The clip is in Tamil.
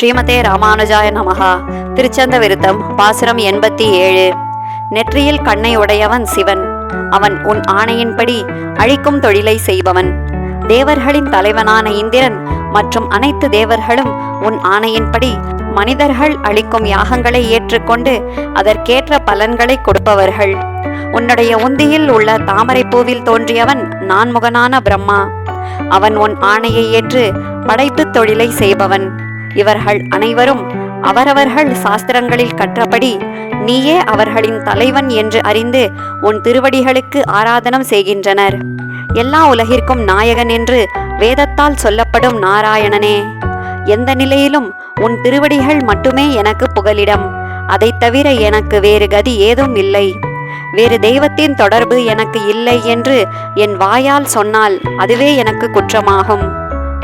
ஸ்ரீமதே ராமானுஜாய நமகா திருச்சந்த விருத்தம் பாசுரம் எண்பத்தி ஏழு. நெற்றியில் கண்ணை உடையவன் சிவன். அவன் உன் ஆணையின்படி அழிக்கும் தொழிலை செய்பவன். தேவர்களின் தலைவனான இந்திரன் மற்றும் அனைத்து தேவர்களும் உன் ஆணையின்படி மனிதர்கள் அளிக்கும் யாகங்களை ஏற்றுக்கொண்டு அதற்கேற்ற பலன்களை கொடுப்பவர்கள். உன்னுடைய உந்தியில் உள்ள தாமரைப் பூவில் தோன்றியவன் நான்முகனான பிரம்மா. அவன் உன் ஆணையை ஏற்று படைப்புத் தொழிலை செய்பவன். இவர்கள் அனைவரும் அவரவர்கள் சாஸ்திரங்களில் கற்றபடி நீயே அவர்களின் தலைவன் என்று அறிந்து உன் திருவடிகளுக்கு ஆராதனம் செய்கின்றனர். எல்லா உலகிற்கும் நாயகன் என்று வேதத்தால் சொல்லப்படும் நாராயணனே எந்த நிலையிலும் உன் திருவடிகள் மட்டுமே எனக்கு புகலிடம். அதைத் தவிர எனக்கு வேறு கதி ஏதும் இல்லை. வேறு தெய்வத்தின் தொடர்பு எனக்கு இல்லை என்று என் வாயால் சொன்னால் அதுவே எனக்கு குற்றமாகும்.